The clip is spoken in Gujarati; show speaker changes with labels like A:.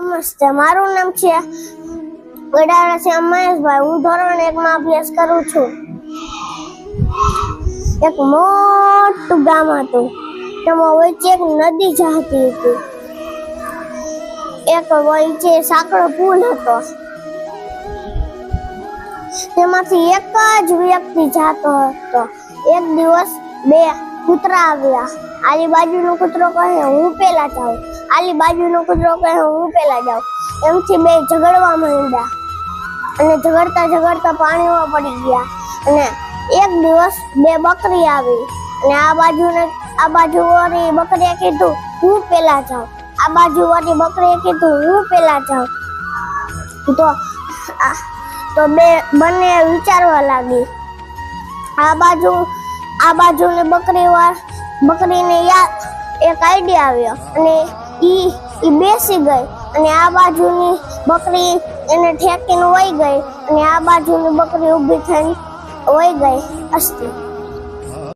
A: નમસ્તે, મારું નામ છે ગડારા છે. મહેશભાઈ, હું ધોરણ એકમાં અભ્યાસ કરું છું. એક મોટું ગામ હતું. તેમાં વચ્ચે એક નદી જતી હતી. એક વચ્ચે સાંકડો પુલ હતો. તેમાંથી એક જ વ્યક્તિ જાતો હતો. એક દિવસ બે કૂતરા આવ્યા. આલી બાજુનો કૂતરો કહે, હું પેલા જાઉં. આલી બાજુનો કૂતરો કહે, હું પેલા જાઉં. એમથી બે ઝઘડવા માંડ્યા. અને ઝઘડતા ઝઘડતા પાણીમાં પડી ગયા. અને એક દિવસ બે બકરી આવી. અને આ બાજુને આ બાજુ વાળી બકરીએ કીધું, હું પેલા જાઉં. આ બાજુ વાળી બકરીએ કીધું, હું પેલા જાઉં. તો તો બે બંને વિચારવા લાગી. આ બાજુ આ બાજુને બકરી વાર બકરીને યાદ એક આઈડિયા આવ્યો અને ઈ ઈ બેસી ગઈ અને આ બાજુની બકરી એને ઠેકીને વહી ગઈ અને આ બાજુની બકરી ઊભી થઈને વહી ગઈ અસ્તી.